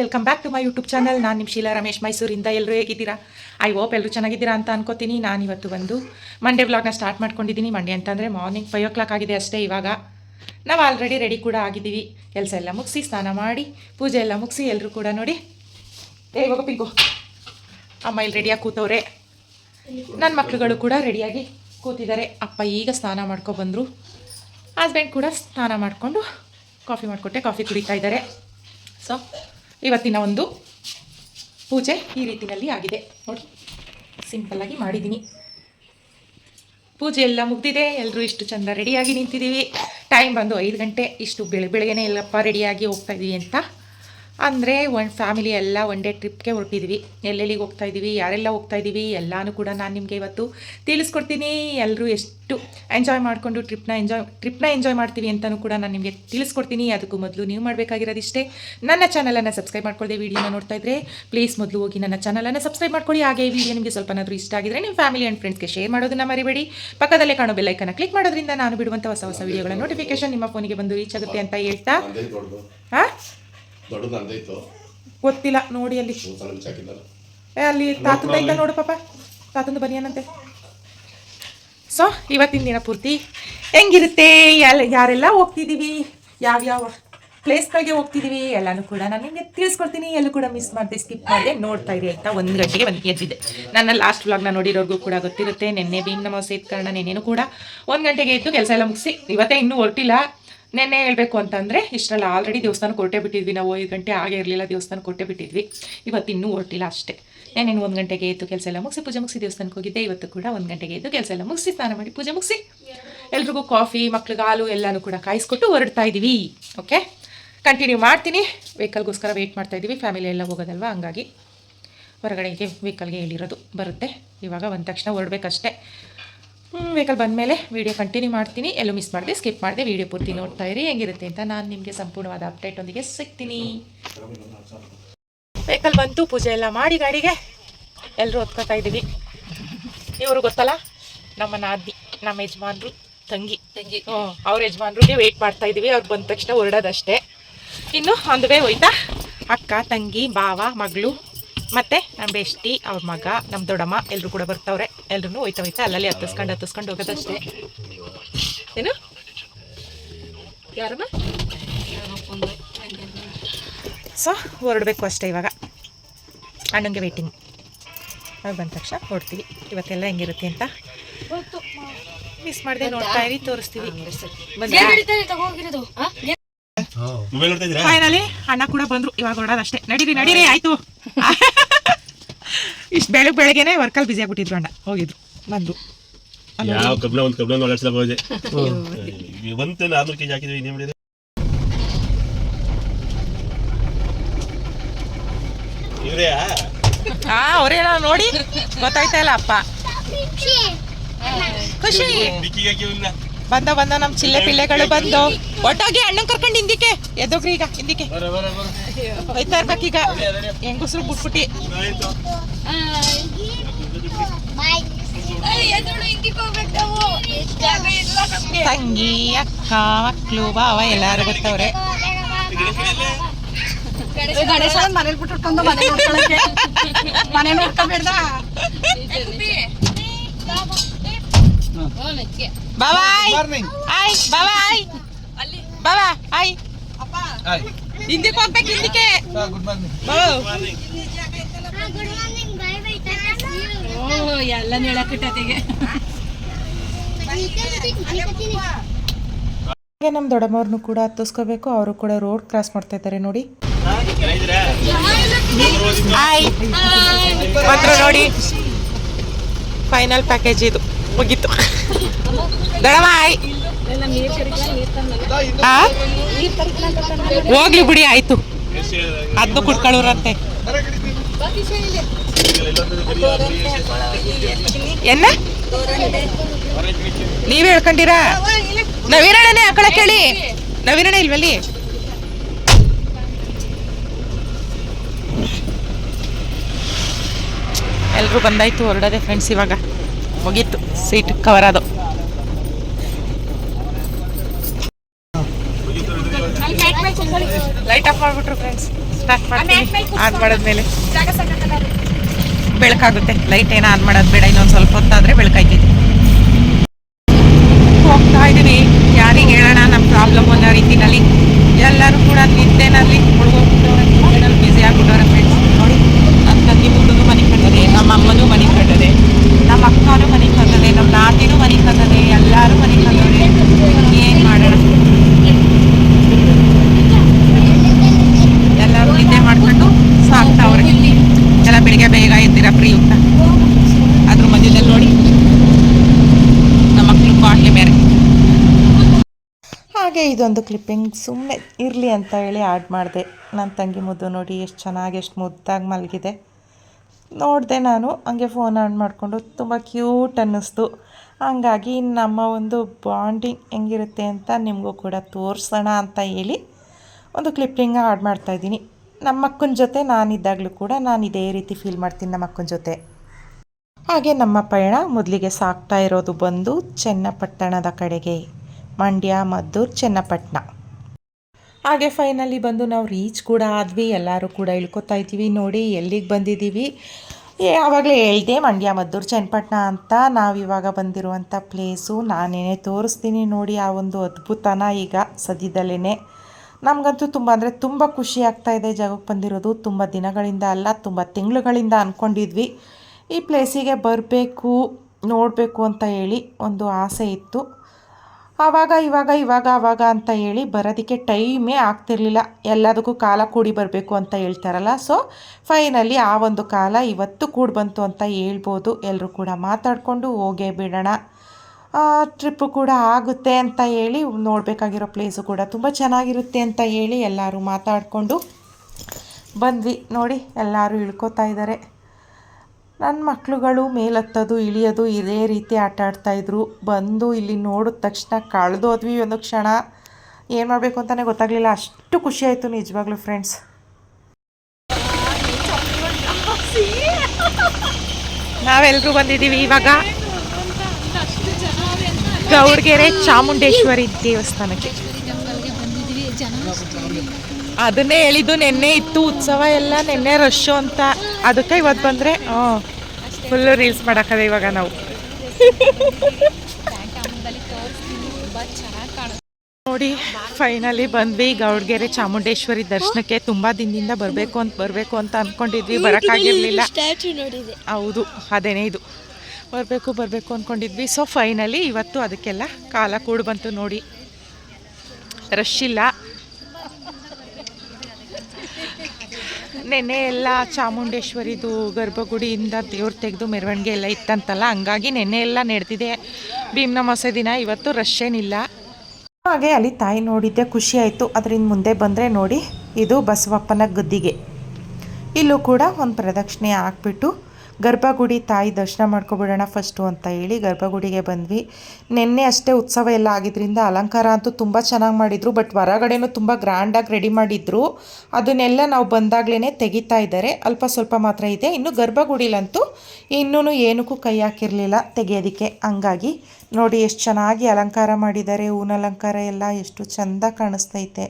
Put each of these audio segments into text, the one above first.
Welcome back to my YouTube channel ನಾನು ನಿಮ್ಮ ಶೀಲಾ ರಮೇಶ್ ಮೈಸೂರಿಂದ. ಎಲ್ಲರೂ ಹೇಗಿದ್ದೀರಾ? ಐ ಹೋಪ್ ಎಲ್ಲರೂ ಚೆನ್ನಾಗಿದ್ದೀರಾ ಅಂತ ಅನ್ಕೋತೀನಿ. ನಾನು ಇವತ್ತು ಬಂದು ಮಂಡೇ ವ್ಲಾಗ್ನ ಸ್ಟಾರ್ಟ್ ಮಾಡ್ಕೊಂಡಿದ್ದೀನಿ. ಮಂಡೇ ಅಂತಂದರೆ ಮಾರ್ನಿಂಗ್ ಫೈವ್ ಓ ಕ್ಲಾಕ್ ಆಗಿದೆ ಅಷ್ಟೇ ಇವಾಗ. ನಾವು ಆಲ್ರೆಡಿ ರೆಡಿ ಕೂಡ ಆಗಿದ್ದೀವಿ. ಕೆಲಸ ಎಲ್ಲ ಮುಗಿಸಿ ಸ್ನಾನ ಮಾಡಿ, ಪೂಜೆ ಎಲ್ಲ ಮುಗಿಸಿ ಎಲ್ಲರೂ ಕೂಡ ನೋಡಿ. ಏ, ಇವಾಗ ಪಿಂಕು, ಅಮ್ಮ ಇಲ್ಲಿ ರೆಡಿಯಾಗಿ ಕೂತವ್ರೆ. ನನ್ನ ಮಕ್ಕಳುಗಳು ಕೂಡ ರೆಡಿಯಾಗಿ ಕೂತಿದ್ದಾರೆ. ಅಪ್ಪ ಈಗ ಸ್ನಾನ ಮಾಡ್ಕೊಬಂದರು ಹಸ್ಬೆಂಡ್ ಕೂಡ ಸ್ನಾನ ಮಾಡಿಕೊಂಡು ಕಾಫಿ ಮಾಡಿಕೊಟ್ಟೆ ಕಾಫಿ ಕುಡಿತಾ ಇದ್ದಾರೆ. ಸೊ ಇವತ್ತಿನ ಒಂದು ಪೂಜೆ ಈ ರೀತಿಯಲ್ಲಿ ಆಗಿದೆ. ನೋಡಿ ಸಿಂಪಲ್ಲಾಗಿ ಮಾಡಿದ್ದೀನಿ. ಪೂಜೆ ಎಲ್ಲ ಮುಗ್ದಿದೆ ಎಲ್ಲರೂ ಇಷ್ಟು ಚಂದ ರೆಡಿಯಾಗಿ ನಿಂತಿದ್ದೀವಿ. ಟೈಮ್ ಬಂದು ಐದು ಗಂಟೆ, ಇಷ್ಟು ಬೆಳೆ, ಬೆಳಗ್ಗೆನೇ ಎಲ್ಲಪ್ಪ ರೆಡಿಯಾಗಿ ಹೋಗ್ತಾ ಇದ್ದೀವಿ ಅಂತ ಅಂದರೆ ಒಂದು ಫ್ಯಾಮಿಲಿ ಎಲ್ಲ ಒನ್ ಡೇ ಟ್ರಿಪ್ಗೆ ಹೊರಟಿದ್ವಿ. ಎಲ್ಲೆಲ್ಲಿಗೆ ಹೋಗ್ತಾ ಇದ್ದೀವಿ ಯಾರೆಲ್ಲ ಹೋಗ್ತಾ ಇದ್ದೀವಿ ಎಲ್ಲನೂ ಕೂಡ ನಾನು ನಿಮಗೆ ಇವತ್ತು ತಿಳಿಸ್ಕೊಡ್ತೀನಿ. ಎಲ್ಲರೂ ಎಷ್ಟು ಎಂಜಾಯ್ ಮಾಡಿಕೊಂಡು ಟ್ರಿಪ್ನ ಎಂಜಾಯ್ ಟ್ರಿಪ್ನ ಎಂಜಾಯ್ ಮಾಡ್ತೀವಿ ಅಂತಲೂ ಕೂಡ ನಾನು ನಿಮಗೆ ತಿಳಿಸ್ಕೊಡ್ತೀನಿ. ಅದಕ್ಕೂ ಮೊದಲು ನೀವು ಮಾಡಬೇಕಾಗಿರೋದಿಷ್ಟೇ. ನನ್ನ ಚಾನಲನ್ನು ಸಬ್ಸ್ಕ್ರೈಬ್ ಮಾಡ್ಕೊಳ್ಳಿ ವೀಡಿಯೋನ ನೋಡ್ತಾ ಇದ್ದರೆ ಪ್ಲೀಸ್ ಮೊದಲು ಹೋಗಿ ನನ್ನ ಚಾನಲನ್ನು ಸಬ್ಸ್ಕ್ರೈಬ್ ಮಾಡ್ಕೊಳ್ಳಿ. ಹಾಗೆ ಈ ವಿಡಿಯೋ ನಿಮಗೆ ಸ್ವಲ್ಪನಾದರೂ ಇಷ್ಟ ಆಗಿದ್ರೆ ನಿಮ್ಮ ಫ್ಯಾಮಿಲಿ ಆ್ಯಂಡ್ ಫ್ರೆಂಡ್ಸ್ಗೆ ಶೇರ್ ಮಾಡೋದನ್ನ ಮರಿಬೇಡಿ. ಪಕ್ಕದಲ್ಲೇ ಕಾಣೋ ಬೆಲ್ಲೈಕನ್ನ ಕ್ಲಿಕ್ ಮಾಡೋದ್ರಿಂದ ನಾನು ಬಿಡುವಂಥ ಹೊಸ ಹೊಸ ವಿಡಿಯೋಗಳ ನೋಟಿಫಿಕೇಶನ್ ನಿಮ್ಮ ಫೋನಿಗೆ ಬಂದು ರೀಚ್ ಆಗುತ್ತೆ ಅಂತ ಹೇಳ್ತಾ. ಹಾಂ ದೊಡ್ಡದು ಗೊತ್ತಿಲ್ಲ ನೋಡಿ ಅಲ್ಲಿ. ಬಿಚ್ಚಾಕಿದ್ದಲ್ಲ ಏ ಅಲ್ಲಿ ತಾತಂದ ನೋಡು ಪಾಪ. ತಾತಂದು ಬನಿಯಾನಂತೆ. ಸೊ ಇವತ್ತಿನ ದಿನ ಪೂರ್ತಿ ಹೆಂಗಿರುತ್ತೆ? ಎಲ್ಲ ಯಾರೆಲ್ಲ ಹೋಗ್ತಿದ್ದೀವಿ? ಯಾವ್ಯಾವ ಪ್ಲೇಸ್ಗಳಿಗೆ ಹೋಗ್ತಿದ್ದೀವಿ? ಎಲ್ಲನೂ ಕೂಡ ನಾನು ನಿಮಗೆ ತಿಳಿಸ್ಕೊಡ್ತೀನಿ. ಎಲ್ಲೂ ಕೂಡ ಮಿಸ್ ಮಾಡಿದೆ ಸ್ಕಿಪ್ ಮಾಡಿದೆ ನೋಡ್ತಾ ಇರಿ ಆಯಿತಾ ಒಂದು ಗಂಟೆಗೆ ಒಂದು ಎದ್ದಿದೆ ನನ್ನ ಲಾಸ್ಟ್ ವ್ಲಾಗ್ನ ನೋಡಿರೋರ್ಗೂ ಕೂಡ ಗೊತ್ತಿರುತ್ತೆ. ನಿನ್ನೆ ಭೀಮ್ ನಮ್ಮ ಸೇತ್ ಕಾರಣ ನೆನ್ನೆನೂ ಕೂಡ ಒಂದು ಗಂಟೆಗೆ ಎದ್ದು ಕೆಲಸ ಎಲ್ಲ ಮುಗಿಸಿ. ಇವತ್ತೇ ಇನ್ನೂ ಹೊರಟಿಲ್ಲ. ನೆನ್ನೆ ಹೇಳಬೇಕು ಅಂತಂದರೆ, ಇಷ್ಟರಲ್ಲ ಆಲ್ರೆಡಿ ದೇವಸ್ಥಾನ ಕೊಟ್ಟೆ ಬಿಟ್ಟಿದ್ವಿ. ನಾವು ಐದು ಗಂಟೆ ಆಗೇ ಇರಲಿಲ್ಲ ದೇವಸ್ಥಾನಕ್ಕೆ ಕೊಟ್ಟೆ ಬಿಟ್ಟಿದ್ವಿ. ಇವತ್ತು ಇನ್ನೂ ಹೊರಟಿಲ್ಲ ಅಷ್ಟೇ. ನೆನ್ನೆ ಒಂದು ಗಂಟೆಗೆ ಎದ್ದು ಕೆಲಸ ಎಲ್ಲ ಮುಗಿಸಿ, ಪೂಜೆ ಮುಗಿಸಿ ದೇವಸ್ಥಾನಕ್ಕೆ ಹೋಗಿದ್ದೆ. ಇವತ್ತು ಕೂಡ ಒಂದು ಗಂಟೆಗೆ ಎದ್ದು ಕೆಲಸ ಎಲ್ಲ ಮುಗಿಸಿ, ಸ್ನಾನ ಮಾಡಿ ಪೂಜೆ ಮುಗಿಸಿ, ಎಲ್ರಿಗೂ ಕಾಫಿ ಮಕ್ಳಿಗೆ ಹಾಲು ಎಲ್ಲನೂ ಕೂಡ ಕಾಯಿಸ್ಕೊಟ್ಟು ಹೊರಡ್ತಾ ಇದ್ದೀವಿ ಓಕೆ ಕಂಟಿನ್ಯೂ ಮಾಡ್ತೀನಿ. ವೆಹಿಕಲ್ಗೋಸ್ಕರ ವೆಯ್ಟ್ ಮಾಡ್ತಾ ಇದ್ದೀವಿ ಫ್ಯಾಮಿಲಿ ಎಲ್ಲ ಹೋಗೋದಲ್ವ? ಹಂಗಾಗಿ ಹೊರಗಡೆಗೆ ವೆಹಿಕಲ್ಗೆ ಹೇಳಿರೋದು ಬರುತ್ತೆ. ಇವಾಗ ಬಂದ ತಕ್ಷಣ ಹೊರಡ್ಬೇಕಷ್ಟೇ. ವೆಹಿಕಲ್ ಬಂದಮೇಲೆ ವೀಡಿಯೋ ಕಂಟಿನ್ಯೂ ಮಾಡ್ತೀನಿ. ಎಲ್ಲೂ ಮಿಸ್ ಮಾಡಿದೆ ಸ್ಕಿಪ್ ಮಾಡಿದೆ ವೀಡಿಯೋ ಪೂರ್ತಿ ನೋಡ್ತಾ ಇರಿ. ಹೆಂಗಿರುತ್ತೆ ಅಂತ ನಾನು ನಿಮಗೆ ಸಂಪೂರ್ಣವಾದ ಅಪ್ಡೇಟ್ ಒಂದಿಗೆ ಸಿಗ್ತೀನಿ. ವೆಹಿಕಲ್ ಬಂತು, ಪೂಜೆ ಎಲ್ಲ ಮಾಡಿ ಗಾಡಿಗೆ. ಎಲ್ಲರೂ ಹೊತ್ಕೋತಾ ಇದ್ದೀವಿ. ಇವರು ಗೊತ್ತಲ್ಲ? ನಮ್ಮ ನಾದಿ ನಮ್ಮ ಯಜಮಾನ್ರು, ತಂಗಿ. ತಂಗಿ ಹ್ಞೂ ಅವ್ರ ಯಜಮಾನ್ರಿಗೆ ವೆಯ್ಟ್ ಮಾಡ್ತಾ ಇದ್ದೀವಿ. ಅವ್ರು ಬಂದ ತಕ್ಷಣ ಹೊರಡೋದಷ್ಟೇ. ಇನ್ನು, ಒಂದು ವೇ ಹೋಯ್ತಾ? ಅಕ್ಕ, ತಂಗಿ ಬಾವ ಮಗಳು. ಮತ್ತೆ ನಮ್ಮ ಬೆಷ್ಟಿ ಅವ್ರ ಮಗ ನಮ್ಮ ದೊಡ್ಡಮ್ಮ ಎಲ್ಲರೂ ಕೂಡ ಬರ್ತಾವ್ರೆ. ಎಲ್ಲರೂ ಹೋಯ್ತಾ ಹೋಯ್ತಾ ಅಲ್ಲಲ್ಲಿ ಹತ್ತಿಸ್ಕೊಂಡು ಹತ್ತಿಸ್ಕೊಂಡು ಹೋಗೋದಷ್ಟೇ. ಏನು? ಯಾರಮ್ಮ? ಸೊ ಹೊರಡಬೇಕು ಅಷ್ಟೇ ಇವಾಗ. ಅಣ್ಣಂಗೆ ವೇಟಿಂಗ್ ಅವ್ರು ಬಂದ ತಕ್ಷಣ ಹೊಡ್ತೀವಿ ಇವತ್ತೆಲ್ಲ ಹೆಂಗಿರುತ್ತೆ ಅಂತ. ಮಿಸ್ ಮಾಡಿದೆ ನೋಡ್ತಾ ಇರಿ ತೋರಿಸ್ತೀವಿ. ಮೊಬೈಲ್ ನೋಡ್ತಾ ಇದ್ದೀರಾ? ಫೈನಲಿ ಅಣ್ಣ ಕೂಡ ಬಂದ್ರು. ಇವಾಗ ಹೊರಡೋದಷ್ಟೇ. ನಡೀರಿ ನಡೀರಿ ಆಯ್ತು. ಇಷ್ಟು ಬೆಳಗ್ಗೆ ಬೆಳಗ್ಗೆನೆ ವರ್ಕಲ್ಲಿ ಬ್ಯುಸಿ ಆಗ್ಬಿಟ್ಟಿದ್ರು ಅಣ್ಣ. ಹೋಗಿದ್ರು ಬಂದ್ರು. ಯಾವ ಕಬ್ನ ಒಂದು ಕಬ್ನ ಒಳಗಡೆ ಹೋದೆ. ಬಂತು ನಾನ್ನೂರು ಕೆಜಿ ಹಾಕಿದ್ವಿ ನೀವು ಮಾಡಿದೆ ಇವ್ರೆಯಾ ಹಾ ಅವರೇ ನೋಡಿ. ಗೊತ್ತಾಯ್ತಾ ಇಲ್ಲ ಅಪ್ಪ. ಖುಷಿ. ಬಿಕ್ಕಿಗೆ ಹಾಕಿ ಇವ್ನ. ಬಂದ ಬಂದ ನಮ್ಮ ಚಿಲ್ಲೆ ಪಿಲ್ಲೆಗಳು ಬಂದು. ಒಟ್ಟೋಗಿ ಅಣ್ಣನ್ ಕರ್ಕೊಂಡು ಹಿಂದಿಕ್ಕೆ. ಎದ್ದೋಗ್ರಿ ಈಗ ಹಿಂದಿಕೆ ಬರ ಬರ ಬರ. ಹೋಯ್ತಾ ಇರ್ಬೇಕೀಗ ಹೆಂಗಸ್ರು ಬಿಟ್ಬಿಟ್ಟಿ ತಂಗಿ ಅಕ್ಕ ಮಕ್ಳು ಬಾವ ಎಲ್ಲಾರು ಗೊತ್ತವ್ರೆ ಗಣೇಶ ಮನೇಲಿ ಬಿಟ್ಟು ಮನೆ ನೋಡ್ಕೊಳಕ್ಕೆ. ಮನೆ ನೋಡ್ಕೊಬೇಡ್ದ? ಬಾಯ್ ಆಯ್ ಬಾಯ್ ಬಾಬಾ ಆಯ್ ಹಿಂದಕ್ಕೆ. ಹೋಗ್ಬೇಕು ಹಿಂದಕ್ಕೆ ಓ ಎಲ್ಲ ಹೇಳಕ್ಕಿಟ್ಟತಿಗೆ ಹಾಗೆ ನಮ್ಮ ದೊಡ್ಡಮ್ಮವ್ರನ್ನು ಕೂಡ ಹತ್ತಿಸ್ಕೋಬೇಕು. ಅವರು ಕೂಡ ರೋಡ್ ಕ್ರಾಸ್ ಮಾಡ್ತಾ ಇದ್ದಾರೆ ನೋಡಿ. ಹಾಯ್ ಮಾತ್ರ ನೋಡಿ. ಫೈನಲ್ ಪ್ಯಾಕೇಜ್ ಇದು. ಮುಗೀತು. ಆ? ಹೋಗ್ಲಿ ಬಿಡಿ, ಆಯ್ತು. ಅದು ಎನ್ನ? ನೀವೇ ಹೇಳ್ಕೊಂಡಿರಾ? ನವೀನಣ್ಣನೇ, ಆ ಕಡೆ ಕೇಳಿ. ನವೀನಣ್ಣ ಇಲ್ವಲ್ಲಿ ಎಲ್ಲರೂ ಬಂದಾಯ್ತು, ಹೊರಡದೆ ಫ್ರೆಂಡ್ಸ್ ಇವಾಗ. ಮುಗೀತು. ಸೀಟ್ ಕವರ್ ಅದು. ಲೈಟ್ ಆಫ್ ಮಾಡ್ಬಿಟ್ರು ಫ್ರೆಂಡ್ಸ್ ಸ್ಟಾರ್ಟ್ ಮಾಡ್ತೀನಿ. ಆನ್ ಮಾಡಿದ್ಮೇಲೆ. ಬೆಳಕಾಗುತ್ತೆ. ಲೈಟ್ ಏನೋ ಆನ್ ಮಾಡೋದು ಬೇಡ ಇನ್ನೊಂದು ಸ್ವಲ್ಪ ಹೊತ್ತಾದ್ರೆ ಬೆಳಕಾಯ್ತೈತಿ. ಹೋಗ್ತಾ ಇದ್ದೀನಿ. ಯಾರಿಗೆ ಹೇಳೋಣ ನಮ್ಮ ಪ್ರಾಬ್ಲಮ್ ಅನ್ನೋ ರೀತಿನಲ್ಲಿ. ಎಲ್ಲರೂ ಕೂಡ ನಿದ್ದೆನಲ್ಲಿ ಮುಳುಗೋಗ್ಬಿಟ್ಟವ್ರೆ ಬಿಸಿ ಆಗ್ಬಿಟ್ಟವ್ರೆ ಫ್ರೆಂಡ್ಸ್ ನೋಡಿ ನನ್ನ ತಂಗಿ ಮುಂದೂ ಮನೆ ಕಂಡದೆ ನಮ್ಮ ಅಮ್ಮನೂ ಮನೆ ಕಂಡದೆ ನಮ್ಮ ಅಕ್ಕನೂ ಮನೆ ಕಂಡದೆ ನಮ್ಮ ನಾತಿನೂ ಮನೆ ಕಂಡದೆ ಎಲ್ಲರೂ ಮನೆ ಕಂಡವ್ರೆ ಏನು ಮಾಡೋಣ? ಎಲ್ಲರೂ ನಿದ್ದೆ ಮಾಡ್ಕೊಂಡು ಸಾಕ್ತಾವ್ರೆ ಎಲ್ಲ ಬೆಳಿಗ್ಗೆ ಬೇಗ ಎದ್ದಿರ ಪ್ರಿಯುಕ್ತ ಅದ್ರ ಮಧ್ಯದಲ್ಲಿ ನೋಡಿ. ನಮ್ಮ ಮಕ್ಕಳು ಬಾಟ್ಲಿ ಬೇರೆ. ಹಾಗೆ ಇದೊಂದು ಕ್ಲಿಪ್ಪಿಂಗ್ ಸುಮ್ಮನೆ ಇರಲಿ ಅಂತ ಹೇಳಿ ಆ್ಯಡ್ ಮಾಡಿದೆ. ನನ್ನ ತಂಗಿ ಮುದ್ದು ನೋಡಿ, ಎಷ್ಟು ಚೆನ್ನಾಗಿ, ಎಷ್ಟು ಮುದ್ದಾಗಿ ಮಲಗಿದೆ. ನೋಡಿದೆ ನಾನು, ಹಂಗೆ ಫೋನ್ ಆನ್ ಮಾಡಿಕೊಂಡು ತುಂಬ ಕ್ಯೂಟ್ ಅನ್ನಿಸ್ತು. ಹಂಗಾಗಿ ನಮ್ಮ ಒಂದು ಬಾಂಡಿಂಗ್ ಹೆಂಗಿರುತ್ತೆ ಅಂತ ನಿಮಗೂ ಕೂಡ ತೋರಿಸೋಣ ಅಂತ ಹೇಳಿ ಒಂದು ಕ್ಲಿಪ್ಪಿಂಗ್ ಆ್ಯಡ್ ಮಾಡ್ತಾಯಿದ್ದೀನಿ ನಮ್ಮ ಅಕ್ಕನ ಜೊತೆ ನಾನಿದ್ದಾಗಲೂ ಕೂಡ ನಾನು ಇದೇ ರೀತಿ ಫೀಲ್ ಮಾಡ್ತೀನಿ ನಮ್ಮ ಅಕ್ಕನ ಜೊತೆ. ಹಾಗೆ ನಮ್ಮ ಪಯಣ ಮೊದಲಿಗೆ ಸಾಕ್ತಾ ಇರೋದು ಬಂದು ಚನ್ನಪಟ್ಟಣದ ಕಡೆಗೆ, ಮಂಡ್ಯ, ಮದ್ದೂರು ಚನ್ನಪಟ್ಟಣ ಹಾಗೆ ಫೈನಲಿ ಬಂದು ನಾವು ರೀಚ್ ಕೂಡ ಆದ್ವಿ, ಎಲ್ಲರೂ ಕೂಡ ಇಳ್ಕೊತಾ ಇದ್ದೀವಿ ನೋಡಿ, ಎಲ್ಲಿಗೆ ಬಂದಿದ್ದೀವಿ ಯಾವಾಗಲೇ ಹೇಳಿದೆ, ಮಂಡ್ಯ, ಮದ್ದೂರು, ಚನ್ನಪಟ್ಟಣ ಅಂತ. ನಾವಿವಾಗ ಬಂದಿರುವಂಥ ಪ್ಲೇಸು ನಾನೇನೇ ತೋರಿಸ್ತೀನಿ ನೋಡಿ, ಆ ಒಂದು ಅದ್ಭುತನ ಈಗ ಸದ್ಯದಲ್ಲೇ ನಮಗಂತೂ ತುಂಬ ಅಂದರೆ ತುಂಬ ಖುಷಿ ಆಗ್ತಾ ಇದೆ ಜಾಗಕ್ಕೆ ಬಂದಿರೋದು. ತುಂಬ ದಿನಗಳಿಂದ ಅಲ್ಲ, ತುಂಬ ತಿಂಗಳುಗಳಿಂದ ಅಂದ್ಕೊಂಡಿದ್ವಿ ಈ ಪ್ಲೇಸಿಗೆ ಬರಬೇಕು, ನೋಡಬೇಕು ಅಂತ ಹೇಳಿ ಒಂದು ಆಸೆ ಇತ್ತು. ಆವಾಗ, ಇವಾಗ ಇವಾಗ ಆವಾಗ ಅಂತ ಹೇಳಿ ಬರೋದಕ್ಕೆ ಟೈಮೇ ಆಗ್ತಿರ್ಲಿಲ್ಲ. ಎಲ್ಲದಕ್ಕೂ ಕಾಲ ಕೂಡಿ ಬರಬೇಕು ಅಂತ ಹೇಳ್ತಾರಲ್ಲ. ಸೊ ಫೈನಲಿ ಆ ಒಂದು ಕಾಲ ಇವತ್ತು ಕೂಡಿ ಬಂತು ಅಂತ ಹೇಳ್ಬೋದು. ಎಲ್ಲರೂ ಕೂಡ ಮಾತಾಡಿಕೊಂಡು ಹೋಗೇ ಬಿಡೋಣ. ಟ್ರಿಪ್ಪು ಕೂಡ ಆಗುತ್ತೆ ಅಂತ ಹೇಳಿ ನೋಡಬೇಕಾಗಿರೋ ಪ್ಲೇಸು ಕೂಡ ತುಂಬ ಚೆನ್ನಾಗಿರುತ್ತೆ ಅಂತ ಹೇಳಿ ಎಲ್ಲರೂ ಮಾತಾಡಿಕೊಂಡು ಬಂದ್ವಿ. ನೋಡಿ, ಎಲ್ಲರೂ ಇಳ್ಕೊತಾ ಇದ್ದಾರೆ. ನನ್ನ ಮಕ್ಕಳುಗಳು ಮೇಲತ್ತದು, ಇಳಿಯೋದು ಇದೇ ರೀತಿ ಆಟ ಆಡ್ತಾಯಿದ್ರು ಬಂದು ಇಲ್ಲಿ ನೋಡಿದ ತಕ್ಷಣ ಕಳೆದೋದ್ವಿ ಒಂದು ಕ್ಷಣ. ಏನು ಮಾಡಬೇಕು ಅಂತಲೇ ಗೊತ್ತಾಗಲಿಲ್ಲ. ಅಷ್ಟು ಖುಷಿ ಆಯಿತು ನಿಜವಾಗ್ಲೂ ಫ್ರೆಂಡ್ಸ್ ನಾವೆಲ್ಲರೂ ಬಂದಿದ್ದೀವಿ ಇವಾಗ. ಗೌಡ್ಗೆರೆ ಚಾಮುಂಡೇಶ್ವರಿ ದೇವಸ್ಥಾನಕ್ಕೆ. ಅದನ್ನೇ ಹೇಳಿದ್ದು, ನೆನ್ನೆ ಇತ್ತು ಉತ್ಸವ ಎಲ್ಲ, ನೆನ್ನೆ ರಶ್ಶು ಅಂತ. ಅದಕ್ಕೆ ಇವತ್ತು ಬಂದರೆ ಫುಲ್ಲು ರೀಲ್ಸ್ ಮಾಡೋಕ್ಕದೆ ಇವಾಗ ನಾವು. ನೋಡಿ ಫೈನಲಿ ಬಂದ್ವಿ. ಗೌಡ್ಗೆರೆ ಚಾಮುಂಡೇಶ್ವರಿ ದರ್ಶನಕ್ಕೆ ತುಂಬ ದಿನದಿಂದ ಬರಬೇಕು ಅಂತ ಬರಬೇಕು ಅಂತ ಅಂದ್ಕೊಂಡಿದ್ವಿ ಬರೋಕ್ಕಾಗಿರಲಿಲ್ಲ. ಹೌದು ಅದೇನೇ ಇದು. ಬರಬೇಕು ಬರಬೇಕು ಅಂದ್ಕೊಂಡಿದ್ವಿ ಸೊ ಫೈನಲಿ ಇವತ್ತು ಅದಕ್ಕೆಲ್ಲ ಕಾಲ ಕೂಡ ಬಂತು ನೋಡಿ. ರಶ್ ಇಲ್ಲ. ನೆನ್ನೆ ಎಲ್ಲ ಚಾಮುಂಡೇಶ್ವರಿದು ಗರ್ಭಗುಡಿಯಿಂದ ದೇವ್ರು ತೆಗೆದು ಮೆರವಣಿಗೆ ಎಲ್ಲ ಇತ್ತಂತಲ್ಲ, ಹಂಗಾಗಿ ನೆನ್ನೆ ಎಲ್ಲ ನಡೆದಿದೆ. ಭೀಮ್ನಮಾಸೆ ದಿನ, ಇವತ್ತು ರಶ್ ಏನಿಲ್ಲ. ಹಾಗೆ ಅಲ್ಲಿ ತಾಯಿ ನೋಡಿದ್ದೆ, ಖುಷಿ ಆಯಿತು. ಅದರಿಂದ ಮುಂದೆ ಬಂದರೆ ನೋಡಿ, ಇದು ಬಸವಪ್ಪನ ಗದ್ದಿಗೆ. ಇಲ್ಲೂ ಕೂಡ ಒಂದು ಪ್ರದಕ್ಷಿಣೆ ಹಾಕ್ಬಿಟ್ಟು ಗರ್ಭಗುಡಿ ತಾಯಿ ದರ್ಶನ ಮಾಡ್ಕೊಬಿಡೋಣ ಫಸ್ಟು ಅಂತ ಹೇಳಿ ಗರ್ಭಗುಡಿಗೆ ಬಂದ್ವಿ. ನಿನ್ನೆ ಅಷ್ಟೇ ಉತ್ಸವ ಎಲ್ಲ ಆಗಿದ್ದರಿಂದ ಅಲಂಕಾರ ಅಂತೂ ತುಂಬ ಚೆನ್ನಾಗಿ ಮಾಡಿದರು ಬಟ್ ಹೊರಗಡೆನೂ ತುಂಬ ಗ್ರ್ಯಾಂಡಾಗಿ ರೆಡಿ ಮಾಡಿದ್ರು. ಅದನ್ನೆಲ್ಲ ನಾವು ಬಂದಾಗಲೇ ತೆಗಿತಾ ಇದ್ದಾರೆ. ಅಲ್ಪ ಸ್ವಲ್ಪ ಮಾತ್ರ ಇದೆ. ಇನ್ನು ಗರ್ಭಗುಡಿಲಂತೂ ಇನ್ನೂ ಏನಕ್ಕೂ ಕೈ ಹಾಕಿರಲಿಲ್ಲ ತೆಗೆಯೋದಕ್ಕೆ. ಹಂಗಾಗಿ ನೋಡಿ ಎಷ್ಟು ಚೆನ್ನಾಗಿ ಅಲಂಕಾರ ಮಾಡಿದ್ದಾರೆ. ಹೂವಿನ ಅಲಂಕಾರ ಎಲ್ಲ ಎಷ್ಟು ಚೆಂದ ಕಾಣಿಸ್ತೈತೆ.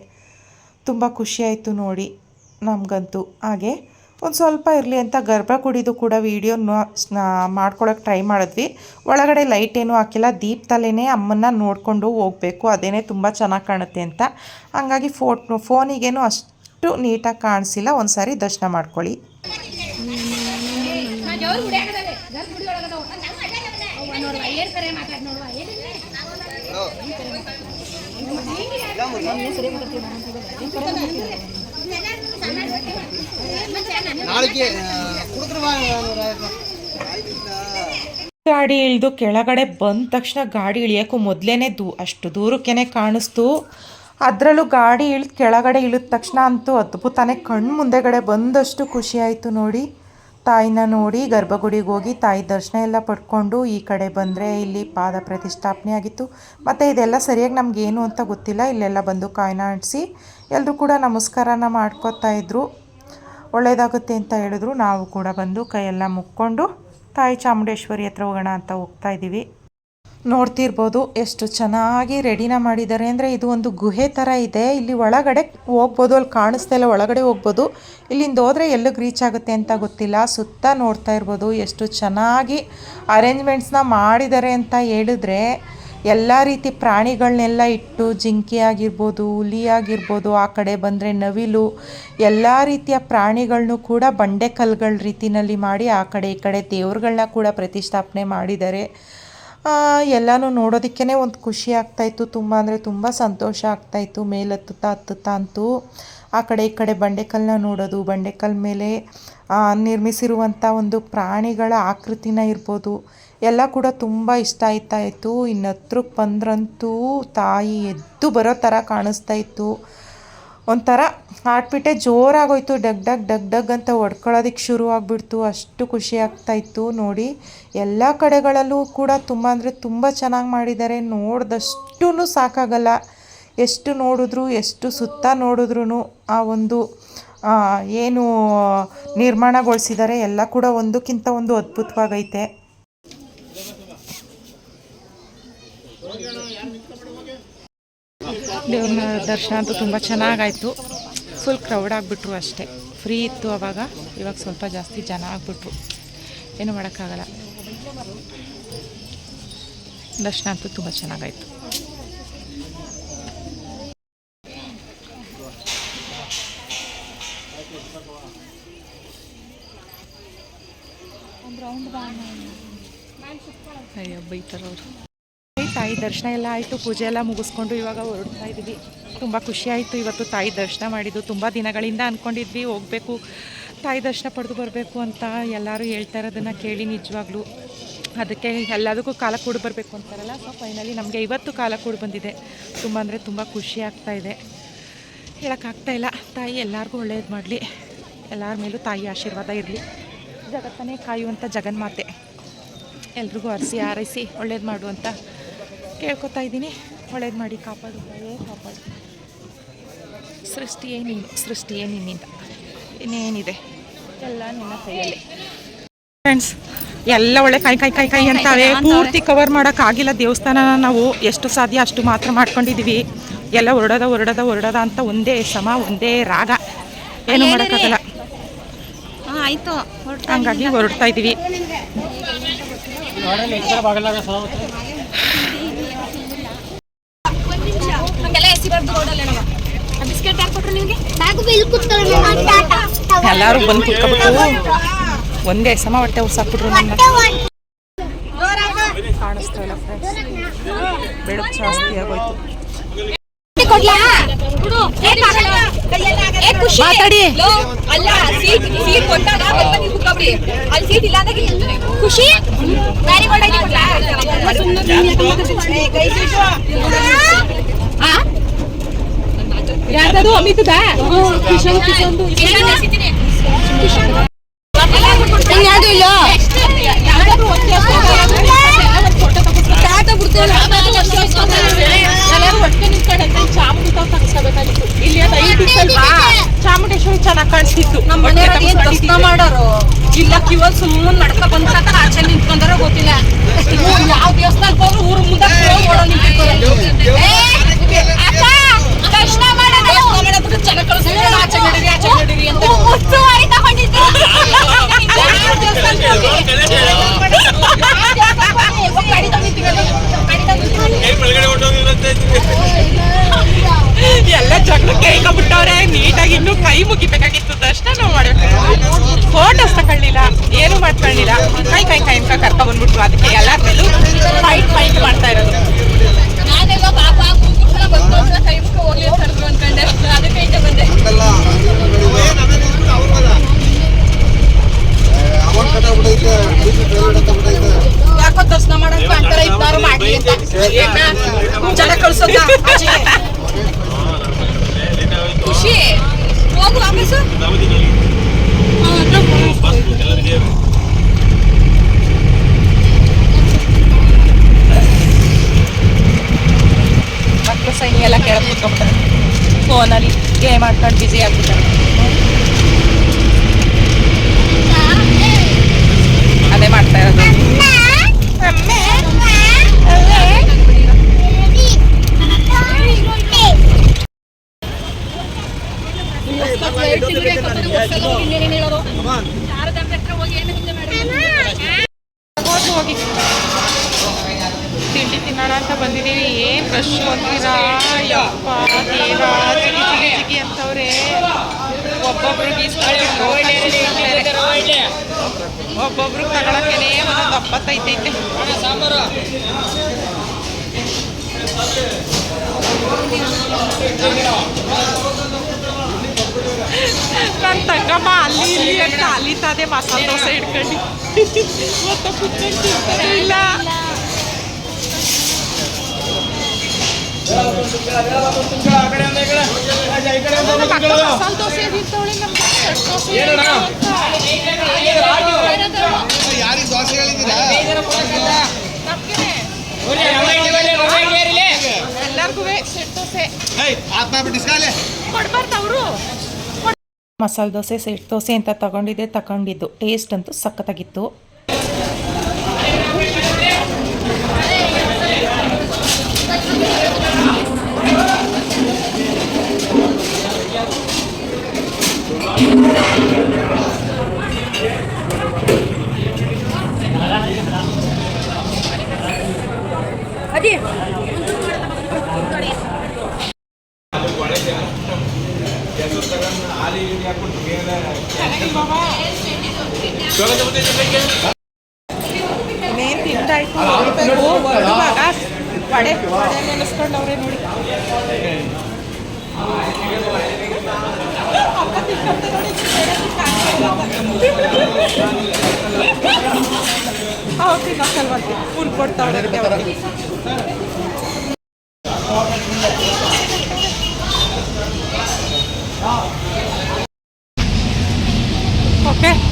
ತುಂಬ ಖುಷಿಯಾಯಿತು ನೋಡಿ ನಮಗಂತೂ. ಹಾಗೆ ಒಂದು ಸ್ವಲ್ಪ ಇರಲಿ ಅಂತ ಗರ್ಭ ಕುಡಿದು ಕೂಡ ವೀಡಿಯೋ ಮಾಡ್ಕೊಳಕ್ಕೆ ಟ್ರೈ ಮಾಡಿದ್ವಿ. ಒಳಗಡೆ ಲೈಟ್ ಏನೂ ಹಾಕಿಲ್ಲ. ದೀಪದಲ್ಲೇ ಅಮ್ಮನ್ನ ನೋಡಿಕೊಂಡು ಹೋಗಬೇಕು. ಅದೇನೇ ತುಂಬ ಚೆನ್ನಾಗಿ ಕಾಣುತ್ತೆ ಅಂತ. ಹಂಗಾಗಿ ಫೋಟ್ ಫೋನಿಗೇನು ಅಷ್ಟು ನೀಟಾಗಿ ಕಾಣಿಸಿಲ್ಲ. ಒಂದು ಸಾರಿ ದರ್ಶನ ಮಾಡ್ಕೊಳ್ಳಿ. நாளைக்கு கொடுத்துருவா ಗಾಡಿ ಇಳಿದು ಕೆಳಗಡೆ ಬಂದ ತಕ್ಷಣ ಗಾಡಿ ಇಳಿಯೋಕ್ಕೂ ಮೊದಲೇ ದೂ ಅಷ್ಟು ದೂರಕ್ಕೇ ಕಾಣಿಸ್ತು ಅದರಲ್ಲೂ ಗಾಡಿ ಇಳಿದು ಕೆಳಗಡೆ ಇಳಿದ ತಕ್ಷಣ ಅಂತೂ ಅದ್ಭುತನೇ ಕಣ್ಣು ಮುಂದೆಗಡೆ ಬಂದಷ್ಟು ಖುಷಿ ಆಯಿತು ನೋಡಿ ತಾಯಿನ ನೋಡಿ ಗರ್ಭಗುಡಿಗೆ ಹೋಗಿ ತಾಯಿ ದರ್ಶನ ಎಲ್ಲ ಪಡ್ಕೊಂಡು ಈ ಕಡೆ ಬಂದರೆ ಇಲ್ಲಿ ಪಾದ ಪ್ರತಿಷ್ಠಾಪನೆ ಆಗಿತ್ತು ಮತ್ತು ಇದೆಲ್ಲ ಸರಿಯಾಗಿ ನಮಗೇನು ಅಂತ ಗೊತ್ತಿಲ್ಲ ಇಲ್ಲೆಲ್ಲ ಬಂದು ಕಾಯಿನ ಅಂಟಿಸಿ ಎಲ್ಲರೂ ಕೂಡ ನಮಸ್ಕಾರನ ಮಾಡ್ಕೋತಾ ಇದ್ರು ಒಳ್ಳೆಯದಾಗುತ್ತೆ ಅಂತ ಹೇಳಿದ್ರು. ನಾವು ಕೂಡ ಬಂದು ಕೈಯೆಲ್ಲ ಮುಕ್ಕೊಂಡು ತಾಯಿ ಚಾಮುಂಡೇಶ್ವರಿ ಹತ್ರ ಹೋಗೋಣ ಅಂತ ಹೋಗ್ತಾ ಇದ್ದೀವಿ. ನೋಡ್ತಿರ್ಬೋದು ಎಷ್ಟು ಚೆನ್ನಾಗಿ ರೆಡಿನ ಮಾಡಿದ್ದಾರೆ. ಅಂದರೆ ಇದು ಒಂದು ಗುಹೆ ಥರ ಇದೆ. ಇಲ್ಲಿ ಒಳಗಡೆ ಹೋಗ್ಬೋದು, ಅಲ್ಲಿ ಕಾಣಿಸ್ತಾ ಇಲ್ಲ, ಒಳಗಡೆ ಹೋಗ್ಬೋದು. ಇಲ್ಲಿಂದ ಹೋದರೆ ಎಲ್ಲಿಗೆ ರೀಚ್ ಆಗುತ್ತೆ ಅಂತ ಗೊತ್ತಿಲ್ಲ. ಸುತ್ತ ನೋಡ್ತಾ ಇರ್ಬೋದು ಎಷ್ಟು ಚೆನ್ನಾಗಿ ಅರೇಂಜ್ಮೆಂಟ್ಸ್ನ ಮಾಡಿದ್ದಾರೆ ಅಂತ ಹೇಳಿದ್ರೆ ಎಲ್ಲ ರೀತಿ ಪ್ರಾಣಿಗಳನ್ನೆಲ್ಲ ಇಟ್ಟು ಜಿಂಕೆ ಆಗಿರ್ಬೋದು, ಹುಲಿ ಆಗಿರ್ಬೋದು, ಆ ಕಡೆ ಬಂದರೆ ನವಿಲು, ಎಲ್ಲ ರೀತಿಯ ಪ್ರಾಣಿಗಳನ್ನೂ ಕೂಡ ಬಂಡೆ ರೀತಿಯಲ್ಲಿ ಮಾಡಿ ಆ ಕಡೆ ಈ ಕಡೆ ದೇವ್ರುಗಳನ್ನ ಕೂಡ ಪ್ರತಿಷ್ಠಾಪನೆ ಮಾಡಿದ್ದಾರೆ ಎಲ್ಲನೂ ನೋಡೋದಕ್ಕೇ ಒಂದು ಖುಷಿ ಆಗ್ತಾಯಿತ್ತು ತುಂಬ ಅಂದರೆ ತುಂಬ ಸಂತೋಷ ಆಗ್ತಾಯಿತ್ತು ಮೇಲತ್ತುತ್ತಾ ಹತ್ತುತ್ತಾ ಅಂತೂ ಆ ಕಡೆ ಈ ಕಡೆ ಬಂಡೆಕಲ್ಲನ್ನ ನೋಡೋದು. ಬಂಡೆಕಲ್ ಮೇಲೆ ನಿರ್ಮಿಸಿರುವಂಥ ಒಂದು ಪ್ರಾಣಿಗಳ ಆಕೃತಿನ ಇರ್ಬೋದು. ಎಲ್ಲ ಕೂಡ ತುಂಬ ಇಷ್ಟ ಆಯ್ತಾ ಇತ್ತು. ಇನ್ನು ಹತ್ರಕ್ಕೆ ಬಂದ್ರಂತೂ ತಾಯಿ ಎದ್ದು ಬರೋ ಥರ ಕಾಣಿಸ್ತಾ ಇತ್ತು. ಒಂಥರ ಆಟ್ಬಿಟ್ಟೆ ಜೋರಾಗೋಯ್ತು. ಡಗ್ ಡಗ್ ಡಗ್ ಡಗ್ ಅಂತ ಹೊಡ್ಕೊಳ್ಳೋದಕ್ಕೆ ಶುರು ಆಗಿಬಿಡ್ತು. ಅಷ್ಟು ಖುಷಿ ಆಗ್ತಾ ಇತ್ತು. ನೋಡಿ, ಎಲ್ಲ ಕಡೆಗಳಲ್ಲೂ ಕೂಡ ತುಂಬ ಅಂದರೆ ತುಂಬ ಚೆನ್ನಾಗಿ ಮಾಡಿದ್ದಾರೆ. ನೋಡಿದಷ್ಟೂ ಸಾಕಾಗಲ್ಲ. ಎಷ್ಟು ನೋಡಿದ್ರು, ಎಷ್ಟು ಸುತ್ತ ನೋಡಿದ್ರೂ ಆ ಒಂದು ಏನು ನಿರ್ಮಾಣಗೊಳಿಸಿದ್ದಾರೆ ಎಲ್ಲ ಕೂಡ ಒಂದಕ್ಕಿಂತ ಒಂದು ಅದ್ಭುತವಾಗೈತೆ. ದೇವ್ರನ್ನ ದರ್ಶನ ಅಂತೂ ತುಂಬ ಚೆನ್ನಾಗಾಯಿತು. ಫುಲ್ ಕ್ರೌಡ್ ಆಗಿಬಿಟ್ರು ಅಷ್ಟೇ. ಫ್ರೀ ಇತ್ತು ಅವಾಗ. ಇವಾಗ ಸ್ವಲ್ಪ ಜಾಸ್ತಿ ಜನ ಆಗಿಬಿಟ್ರು. ಏನು ಮಾಡೋಕ್ಕಾಗಲ್ಲ. ದರ್ಶನ ಅಂತೂ ತುಂಬ ಚೆನ್ನಾಗಾಯಿತು. ಅಯ್ಯೋ ಬೈತಾರವ್ರು ತಾಯಿ ದರ್ಶನ ಎಲ್ಲ ಆಯಿತು, ಪೂಜೆ ಎಲ್ಲ ಮುಗಿಸ್ಕೊಂಡು ಇವಾಗ ಹೊರಡ್ತಾ ಇದ್ದೀವಿ. ತುಂಬ ಖುಷಿ ಆಯಿತು ಇವತ್ತು ತಾಯಿ ದರ್ಶನ ಮಾಡಿದ್ದು. ತುಂಬ ದಿನಗಳಿಂದ ಅಂದ್ಕೊಂಡಿದ್ವಿ ಹೋಗಬೇಕು, ತಾಯಿ ದರ್ಶನ ಪಡೆದು ಬರಬೇಕು ಅಂತ ಎಲ್ಲರೂ ಹೇಳ್ತಾ ಇರೋದನ್ನು ಕೇಳಿ ನಿಜವಾಗ್ಲೂ. ಅದಕ್ಕೆ ಎಲ್ಲದಕ್ಕೂ ಕಾಲ ಕೂಡಿ ಬರಬೇಕು ಅಂತಾರಲ್ಲ ಸೊ ಫೈನಲಿ ನಮಗೆ ಇವತ್ತು ಕಾಲ ಕೂಡಿ ಬಂದಿದೆ. ತುಂಬ ಅಂದರೆ ತುಂಬ ಖುಷಿ ಆಗ್ತಾ ಇದೆ. ಇಲ್ಲ, ತಾಯಿ ಎಲ್ಲರಿಗೂ ಒಳ್ಳೆಯದು ಮಾಡಲಿ. ಎಲ್ಲರ ಮೇಲೂ ತಾಯಿ ಆಶೀರ್ವಾದ ಇರಲಿ. ಜಗತ್ತನೇ ಕಾಯುವಂಥ ಜಗನ್ಮಾತೆ. ಎಲ್ರಿಗೂ ಹರಿಸಿ ಹಾರೈಸಿ, ಒಳ್ಳೇದು ಮಾಡುವಂಥ ಕೇಳ್ಕೊತಾ ಇದ್ದೀನಿ. ಒಳ್ಳೇದು ಮಾಡಿ ಕಾಪಾಡು ಕಾಪಾಡು. ಸೃಷ್ಟಿಯೇ ನೀನು ಸೃಷ್ಟಿಯೇ ನಿನ್ನಿಂದ ಇನ್ನೇನಿದೆ? ಎಲ್ಲ ನಿನ್ನ ಕೈಯಲ್ಲಿ. ಫ್ರೆಂಡ್ಸ್ ಎಲ್ಲ ಒಳ್ಳೆ ಕೈ ಕೈ ಕೈ ಕೈ ಅಂತಾವೆ. ಪೂರ್ತಿ ಕವರ್ ಮಾಡೋಕ್ಕಾಗಿಲ್ಲ ದೇವಸ್ಥಾನ ನಾವು. ಎಷ್ಟು ಸಾಧ್ಯ ಅಷ್ಟು ಮಾತ್ರ ಮಾಡ್ಕೊಂಡಿದ್ದೀವಿ ಎಲ್ಲ ಹೊರಡದ ಹೊರಡದ ಹೊರಡದ ಅಂತ ಒಂದೇ ಸಮ ಒಂದೇ ರಾಗ. ಏನು ಮಾಡೋಕ್ಕಾಗಲ್ಲ ಆಯ್ತು. ಹಂಗಾಗಿ ಹೊರಡ್ತಾ ಇದ್ದೀವಿ ಹಂಗೆಲ್ಲ ಎಸಿಬಾರ್ದು ರೋಡಲ್ಲೇ ನಾವು ಬಿಸ್ಕೆಟ್ ಯಾರು ಕೊಟ್ರು ನಿಮಗೆ ಎಲ್ಲರೂ ಬಂದು ಕುತ್ಕೊಬಿಟ್ಟು ಒಂದೇ ಸಮ ಹೊಟ್ಟೆ ಉರ್ಸಾಕ್ಬಿಟ್ರು ನನ್ನ. ಕಾಣಿಸ್ತಾ ಇಲ್ಲ ಫ್ರೆಂಡ್ಸ್ ಬೆಳಕು ಜಾಸ್ತಿ ಆಗೋಯ್ತು. ಮಾತಾಡಿ. ಅಲ್ಲ ಸೀಟ್ ಸೀಟ್ ಕೊಟ್ಟಾಗ ಬಂದ್ ಬಂದು ಕುತ್ಕೊಬಿಡಿ. ಅಲ್ಲಿ ಸೀಟ್ ಇಲ್ಲ ಅಂದಾಗ ಖುಷಿ? ಯಾರ್ದದು ಅಮಿತದ? ಕಿಶನ್ ಕಿಶನ್ ಯಾವ್ದು ಇಲ್ಲ ಎಲ್ಲರೂ ಒಟ್ಟಿಗೆ ನಿಂತ್ಕೊಂಡಂತೆ ಚಾಮುಂಡಿ ತಾವ್ ತಗ್ಸ್ಕೋಬೇಕಾಗಿತ್ತು ಇಲ್ಲಿ? ಅದು ಐದು ಅಲ್ವಾ ಚಾಮುಂಡೇಶ್ವರಿ ಚೆನ್ನಾಗಿ ಕಾಣಿಸ್ತಿತ್ತು. ನಮ್ಮ ಮನೆಯವ್ರು ಏನ್ ದರ್ಶನ ಮಾಡೋರು? ಇಲ್ಲ ಕಿವಲ್ ಸುಮ್ಮನೆ ನಡ್ಕ ಬಂದ್ರಕ ಆಚೆ ನಿಂತ್ಕೊಂಡಾರ ಗೊತ್ತಿಲ್ಲ ಇವ್ರು ಯಾವ ದೇವಸ್ಥಾನಕ್ಕೆ ಹೋದ್ರು ಊರು ಮುಂದೆ ಓಡೋ ನಿಂತಿರ್ತಾರೆ ದರ್ಶನ ಮಾಡೋದು ಜನ ಕಳಿಸ್ತಾರೆ ಆಚೆ ನಡೀರಿ ಆಚೆ ನಡೀರಿ ಅಂತ ಉಸ್ತುವಾರಿ ತಗೊಂಡಿದ್ದು ಯಾವ ದೇವಸ್ಥಾನಕ್ಕೆ ಹೋಗಿ? ಯಾವ ದೇವಸ್ಥಾನಕ್ಕೆ ಹೋಗಿ? ಹೋಗಿ ಗಾಡಿ ತಗೊಂಡಿದ್ದೀವಿ ಅಲ್ಲಿ. ಗಾಡಿ ತಗೊಂಡಿದ್ದೀವಿ. ಎಲ್ಲ ಜಗಳಕ್ಕೆ ಬಿಟ್ಟವ್ರೆ ನೀಟಾಗಿ ಇನ್ನೂ ಕೈ ಮುಗಿಬೇಕಾಗಿತ್ತು. ದರ್ಶನ ಮಾಡ್ಬೇಕು. ಫೋಟೋಸ್ ತಗೊಳ್ಳಿಲ್ಲ, ಏನು ಮಾಡ್ಕೊಳ್ಳಿಲ್ಲ ಕೈ ಕೈ ಕೈ ಅಂತ ಕರ್ಕೊ ಬಂದ್ಬಿಟ್ರು ಅದಕ್ಕೆ ಎಲ್ಲರ ಮೇಲೂ ಫೈಟ್ ಫೈಟ್ ಮಾಡ್ತಾ ಇರೋದು. ನಾನೆಲ್ಲ ಪಾಪ ಕೈ ಮುಖ ಹೋಗ್ಲಿ ಅನ್ಕೊಂಡೆ. ಅದಕ್ಕೆ ಈಚೆ ಬಂದೆ. ಯಾಕೋ ದರ್ಶನ ಮಾಡೋಕೆ ಅಂತಾರೆ ಇದ್ದಾರು ಮಾಡಿ ಜನ ಕಳ್ಸೋದ? ಖುಷಿ. ಹೋಗು ವಾಪಸ್ಸು? ಮಕ್ಕಳು ಸೈನಿ ಎಲ್ಲ ಕೇಳಕ್ ಕೂತ್ಕೊಂಡ್ಬಿಡ್ತಾರೆ ಫೋನಲ್ಲಿ ಗೇಮ್ ಆಡ್ಕೊಂಡು ಬ್ಯುಸಿ ಆಗ್ಬಿಡ್ತಾರೆ ಅದೇ ಮಾಡ್ತಾ ಇರೋದು ಹೋಗಿ ಹೋಗಿ ತಿಂಡಿ ತಿನ್ನೋಣ ಅಂತ ಬಂದಿದ್ದೀವಿ ಏನ್ ಫ್ರೆಶ್ ಅಂತೀರಾ ಯಪ್ಪ ದೇವ ಅಂತವ್ರೆ ಒಬ್ಬೊಬ್ರಿಗೆ ಒಬ್ಬೊಬ್ರು ತಗೊಳಕ್ಕೇನೆ ಒಂದೊಂದು ದಪ್ಪತ್ತೈತೈತೆ ನನ್ನ ತಕ್ಕಮ್ಮ ಅಲ್ಲಿ ಇಲ್ಲಿ ಅಂತ ಅಲಿತಾದೆ ಮಸಾಲೆ ದೋಸೆ ಇಟ್ಕೊಂಡು ಮತ್ತೆ ಕುತ್ಕೊಂಡು ತಿಂತಾನೆ ಇಲ್ಲ. ಮಸಾಲೆ ದೋಸೆ ಸೆಟ್ ದೋಸೆ ಯಾರಿಗೆ ದೋಸೆ ಹೇಳಿದ್ದೀರಾ? ನಮ್ಗೆ ಎಲ್ಲರಿಗೂ ಸೆಟ್ ದೋಸೆ ಆತ್ಮ ಬಿಟ್ಟಿಸ್ಕಾಲೆ ಕೊಡ್ಬಾರ್ದು ಅವರು. ಮಸಾಲೆ ದೋಸೆ ಸೆಟ್ ದೋಸೆ ಅಂತ ತಗೊಂಡಿದ್ದೆ ತಗೊಂಡಿದ್ದು. ಟೇಸ್ಟ್ ಅಂತೂ ಸಖತ್ತಾಗಿತ್ತು. ಮೇನ್ ತಿಂದಾಯ್ತು ಹೋಗ್ಬೇಕು ಹೊರಡುವಾಗ ವಡೆ ವಡೆ ನೆನೆಸ್ಕೊಂಡವ್ರೆ ನೋಡಿ ಅಪ್ಪ ತಿನ್ಕೊಂತ ನೋಡಿ, ಅವ್ರು ತಿನ್ನೋಕ್ಕಲ್ವಂತೆ ಫುಲ್ ಕೊಡ್ತಾವ್ರೆ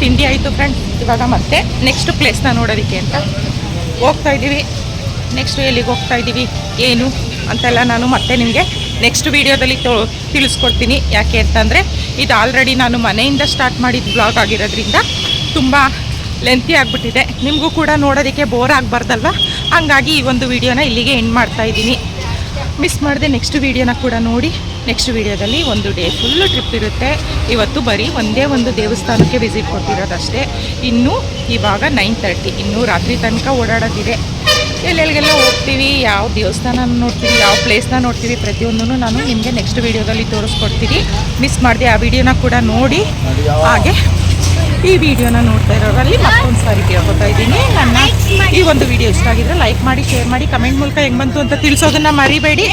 ತಿಂಡಿ ಆಯಿತು ಫ್ರೆಂಡ್ ಇವಾಗ ಮತ್ತೆ ನೆಕ್ಸ್ಟ್ ಪ್ಲೇಸ್ನ ನೋಡೋದಕ್ಕೆ ಅಂತ ಹೋಗ್ತಾ ಇದ್ದೀವಿ. ನೆಕ್ಸ್ಟ್ ಎಲ್ಲಿಗೆ ಹೋಗ್ತಾ ಇದ್ದೀವಿ? ಏನು ಅಂತೆಲ್ಲ ನಾನು ಮತ್ತೆ ನಿಮಗೆ ನೆಕ್ಸ್ಟ್ ವೀಡಿಯೋದಲ್ಲಿ ತೋ ತಿಳಿಸ್ಕೊಡ್ತೀನಿ. ಯಾಕೆ ಅಂತಂದರೆ ಇದು ಆಲ್ರೆಡಿ ನಾನು ಮನೆಯಿಂದ ಸ್ಟಾರ್ಟ್ ಮಾಡಿದ ಬ್ಲಾಗ್ ಆಗಿರೋದ್ರಿಂದ ತುಂಬ ಲೆಂತಿ ಆಗಿಬಿಟ್ಟಿದೆ. ನಿಮಗೂ ಕೂಡ ನೋಡೋದಕ್ಕೆ ಬೋರ್ ಆಗಬಾರ್ದಲ್ವ? ಹಂಗಾಗಿ ಈ ಒಂದು ವಿಡಿಯೋನ ಇಲ್ಲಿಗೆ ಎಂಡ್ ಮಾಡ್ತಾ ಇದ್ದೀನಿ. ಮಿಸ್ ಮಾಡಿದೆ ನೆಕ್ಸ್ಟ್ ವೀಡಿಯೋನ ಕೂಡ ನೋಡಿ. ನೆಕ್ಸ್ಟ್ ವೀಡಿಯೋದಲ್ಲಿ ಒಂದು ಡೇ ಫುಲ್ಲು ಟ್ರಿಪ್ ಇರುತ್ತೆ. ಇವತ್ತು ಬರೀ ಒಂದೇ ಒಂದು ದೇವಸ್ಥಾನಕ್ಕೆ ವಿಸಿಟ್ ಕೊಟ್ಟಿರೋದಷ್ಟೇ. ಇನ್ನೂ ಇವಾಗ ನೈನ್ ತರ್ಟಿ ಇನ್ನೂ ರಾತ್ರಿ ತನಕ ಓಡಾಡೋದಿದೆ. ಎಲ್ಲೆಲ್ಲಿಗೆಲ್ಲ ಹೋಗ್ತೀವಿ ಯಾವ ದೇವಸ್ಥಾನ ನೋಡ್ತೀವಿ ಯಾವ ಪ್ಲೇಸ್ನ ನೋಡ್ತೀವಿ ಪ್ರತಿಯೊಂದನ್ನು ನಾನು ನಿಮಗೆ ನೆಕ್ಸ್ಟ್ ವೀಡಿಯೋದಲ್ಲಿ ತೋರಿಸ್ಕೊಡ್ತೀನಿ. ಮಿಸ್ ಮಾಡಿದೆ ಆ ವಿಡಿಯೋನ ಕೂಡ ನೋಡಿ. ಹಾಗೆ ಈ ವಿಡಿಯೋನ ನೋಡ್ತಾ ಇರೋರಲ್ಲಿ ಮತ್ತೊಂದು ಸಾರಿ ಕೇಳ್ಕೊತಾ ಇದ್ದೀನಿ. ನನ್ನ ಈ ಒಂದು ವಿಡಿಯೋ ಇಷ್ಟ ಆಗಿದ್ರೆ ಲೈಕ್ ಮಾಡಿ ಶೇರ್ ಮಾಡಿ ಕಮೆಂಟ್ ಮೂಲಕ ಹೆಂಗ್ ಬಂತು ಅಂತ ತಿಳಿಸೋದನ್ನ ಮರಿಬೇಡಿ.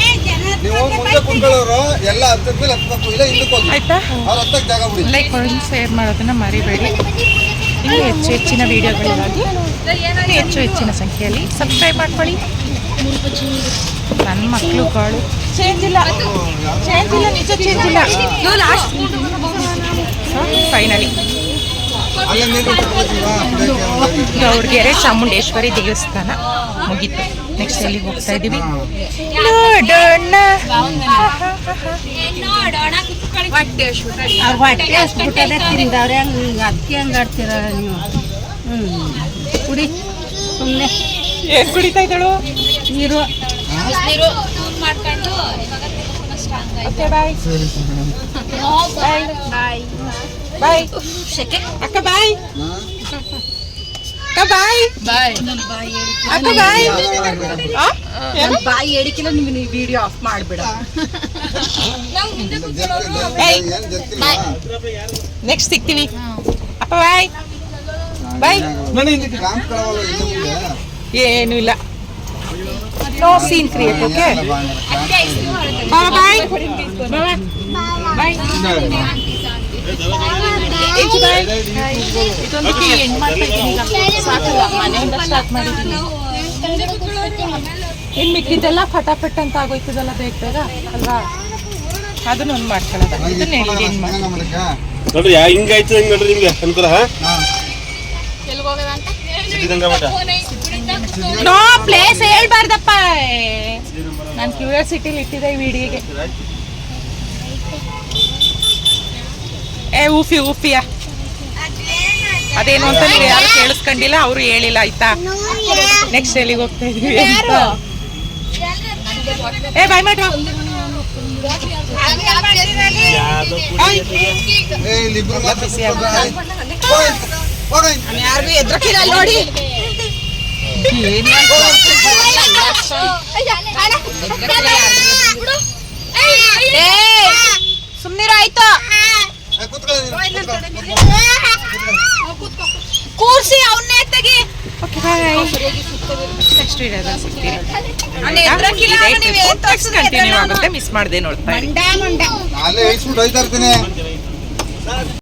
ಆಯ್ತಾ? ಅವ್ರ ಹತ್ತಕ್ಕೆ ಜಾಗ ಬಿಡಿ. ಲೈಕ್ ಮಾಡಿ ಶೇರ್ ಮಾಡೋದನ್ನ ಮರಿಬೇಡಿ. ಇನ್ನೂ ಹೆಚ್ಚು ಹೆಚ್ಚಿನ ವಿಡಿಯೋಗಳಿಗಾಗಿ ಇನ್ನೂ ಹೆಚ್ಚು ಹೆಚ್ಚಿನ ಸಂಖ್ಯೆಯಲ್ಲಿ ಸಬ್ಸ್ಕ್ರೈಬ್ ಮಾಡ್ಕೊಳ್ಳಿ. ನನ್ನ ಚೇಂಜ್ ಇಲ್ಲ. ಚೇಂಜ್ ಇಲ್ಲ ನಿಜ ಚೇಂಜ್ ಇಲ್ಲ. ಫೈನಲಿ ಅಲ್ಲೇ ನೀರು ಬಿಟ್ಬಿಡ್ತೀವಾ? ಕುಡಿಯಕ್ಕೆ ಒಂದು ಗೌಡ್ಗೆರೆ ಚಾಮುಂಡೇಶ್ವರಿ ದೇವಸ್ಥಾನ ಮುಗೀತು. ನೆಕ್ಸ್ಟ್ ಎಲ್ಲಿಗೆ ಹೋಗ್ತಾ ಇದೀವಿ ನೋಡೋಣ. ಹೊಟ್ಟೆ ಹೊಟ್ಟೆ ಹಸ್ಬಿಟ್ಟದೆ ತಿಂದವ್ರೆ ಹಂಗೆ ಅದಕ್ಕೆ ಹಂಗೆ ಆಡ್ತೀರ ನೀವು? ಹ್ಞೂ ಕುಡಿ. ಸುಮ್ಮನೆ ಏನು ಕುಡಿತಾ ಇದ್ದಳು? ನೀರು. ನೀರು ಮಾಡ್ಕೊಂಡು ಬಾಯ್ ಬಾಯ್ ಬಾಯ್ ಬಾಯ್ ಶೆಕೆ ಅಕ್ಕ ಬಾಯ್ ಅಕ್ಕ ಬಾಯ್ ಬಾಯ್ ಅಕ್ಕ ಬಾಯ್? ಬಾಯಿ ಹೇಳಿಕಿಲ್ಲ ನಿಮ್ಗೆ ನೀವು ವಿಡಿಯೋ ಆಫ್ ಮಾಡಿಬಿಡ. ನೆಕ್ಸ್ಟ್ ಸಿಗ್ತೀವಿ ಅಪ್ಪ ಬಾಯ್ ಬಾಯ್ ಏನು ಇಲ್ಲ. No scene create okay bye bye bye ಇದೊಂದಕ್ಕೆ end ಮಾಡ್ತಾ ಇದ್ದೀನಿ ಈಗ ಸಾಕಲ್ಲ ಮನೆಯಿಂದ ಸ್ಟಾರ್ಟ್ ಮಾಡಿದ್ದೀನಿ ಇನ್ನು ಮಿಕ್ಕಿದ್ದೆಲ್ಲ ಫಟಾಫಟ್ ಅಂತ ಆಗೋಯ್ತದಲ್ಲ ಬೇಗ ಬೇಗ ಅಲ್ವಾ ಅದನ್ನ ಒಂದು ಮಾಡ್ಕೊಳ್ಳೋದ ಇದನ್ನ ನೋಡ್ರಿ ಯಾ ಹಿಂಗೆ ನೋಡ್ರಿ ನಿಮ್ಗೆ ಅನುಕೂಲ ನೋ ಪ್ಲೇಸ್ ಹೇಳ್ಬಾರ್ದಪ್ಪ. ನಾನು ಕ್ಯೂರಿಯಾಸಿಟಿಲಿ ಇಟ್ಟಿದ್ದೆ ಈ ವಿಡಿಯೋಗೆ ಏ ಉಫಿ ಊಫಿಯ ಅದೇನು ಅಂತ ನೀವು ಯಾರು ಕೇಳಿಸ್ಕೊಂಡಿಲ್ಲ, ಅವರು ಹೇಳಿಲ್ಲ, ಆಯ್ತಾ? ನೆಕ್ಸ್ಟ್ ಎಲ್ಲಿಗೆ ಹೋಗ್ತಾ ಇದೀವಿ ಏ, ಬಾಯ್ ಮಾಡ. ನೋಡಿ ಸುಮ್ನಿರೋ, ಆಯ್ತು. ಕೂರ್ಸಿ ಅವನ್ನೇ ತೆಗಿ. Okay bye. ನೆಕ್ಸ್ಟ್ ವಿಡಿಯೋದಲ್ಲಿ ಕಂಟಿನ್ಯೂ ಆಗುತ್ತೆ ಮಿಸ್ ಮಾಡಿದೆ ನೋಡ್ತಾ ಇರಿ ಮಂಡ ಮಂಡ ಅಲ್ಲೇ ಹೇಳ್ಸ್ಬಿಟ್ಟು ಹೋಯ್ತಾ ಇರ್ತೀನಿ